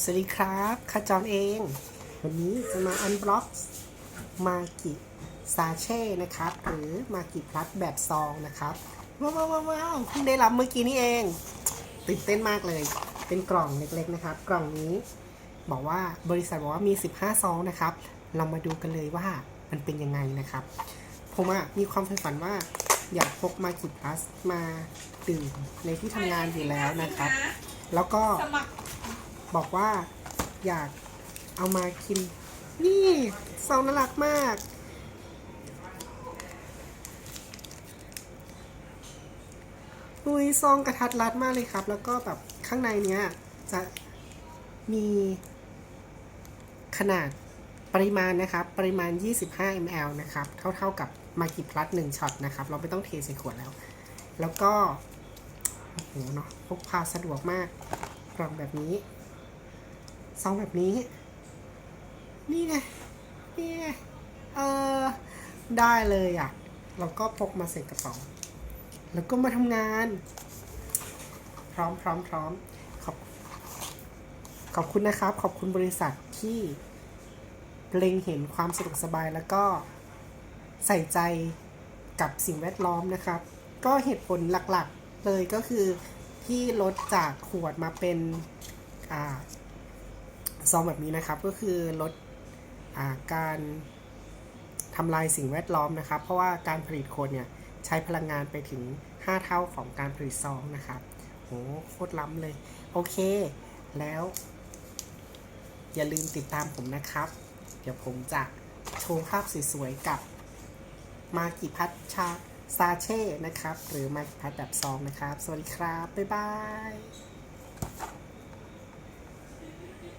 สวัสดีครับขจรเอง วันนี้จะมาอันบล็อกมากิซาเช่นะครับ หรือมากิพลัสแบบซองนะครับ ว้าวว้าวว้าวว้าเพิ่งได้รับเมื่อกี้นี่เอง ตื่นเต้นมากเลย เป็นกล่องเล็กๆนะครับ กล่องนี้ บอกว่าบริษัทบอกว่ามี 15 ซองนะครับ เรามาดูกันเลยว่ามันเป็นยังไงนะครับ ผมอะมีความฝันว่าอยากพกมากิพลัสมาดื่มในที่ทำงานอยู่แล้วนะครับ แล้วก็ บอกว่าอยากเอามากิน นี่เซองน่ารักมากอุยซองกระทัดรัดมากเลยครับ แล้วก็แบบข้างในเนี้ยจะมีขนาดปริมาณนะครับ ปริมาณ 25 ml นะครับ เท่าๆกับมากิพลัส1ช็อตนะครับ เราไม่ต้องเทใส่ขวดแล้ว แล้วก็ โอ้โหเนาะพกพาสะดวกมากกล่องแบบนี้ ซองแบบนี้ นี่ไง นี่ไง เออ ได้เลยอะ เราก็พกมาใส่กระเป๋า แล้วก็มาทำงาน พร้อมพร้อมพร้อมขอบขอบคุณนะครับ ขอบคุณบริษัทที่เล็งเห็นความสะดวกสบายแล้วก็ใส่ใจกับสิ่งแวดล้อมนะครับ ก็เหตุผลหลักๆเลยก็คือที่ลดจากขวดมาเป็นอ่า ซองแบบนี้นะครับก็คือลดอาการทำลายสิ่งแวดล้อมนะครับ เพราะว่าการผลิตโคนเนี่ยใช้พลังงานไปถึง 5 เท่าของการผลิตซองนะครับโหโคตรล้ำเลย โอเค แล้ว อย่าลืมติดตามผมนะครับ เดี๋ยวผมจะโชว์ภาพสวยๆกับมากิพัชชาซาเช่นะครับ หรือมากิพัชแบบซองนะครับ สวัสดีครับ บ๊ายบาย